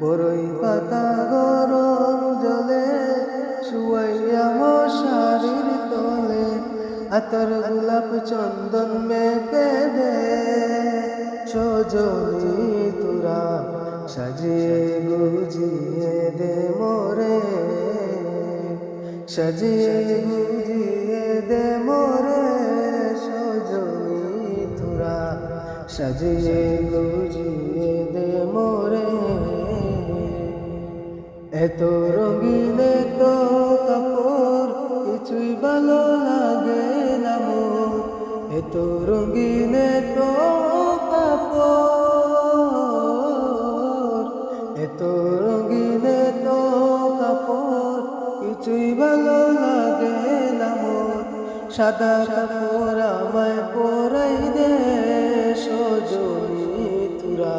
বড়ই পাতা গরম জলে শুয়াইয়া মশারির তলে, আতর গোলাপ চন্দন মেপে দে। সজনী তুরা সাজিয়ে গুজিয়ে দে মোরে, সাজিয়ে গুজিয়ে দে মোরে, সজনী তুরা সাজিয়ে গুজিয়ে দে মোরে। এত রঙিন তো কাপড়, কিছুই ভালো লাগে না মোর। এত রঙিন তো কাপড়, এত রঙিন তো কাপড়, কিছুই ভালো লাগে না মোর। সাদা কাপড় আমায় পরাই দে সজনী তুরা।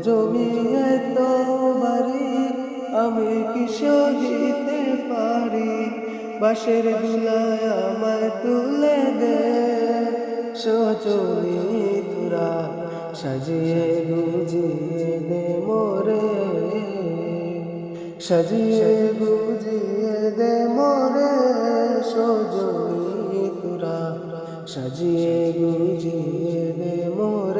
এত জমি এত বাড়ি আমি কি সহিতে পারি? বাসের দুলায় আমায় তুলে দে। সজনী তুরা সাজিয়ে গুজিয়ে দে মোরে। সাজিয়ে গুজিয়ে দে মোরে সজনী তুরা সাজিয়ে গুজিয়ে দে মোরে।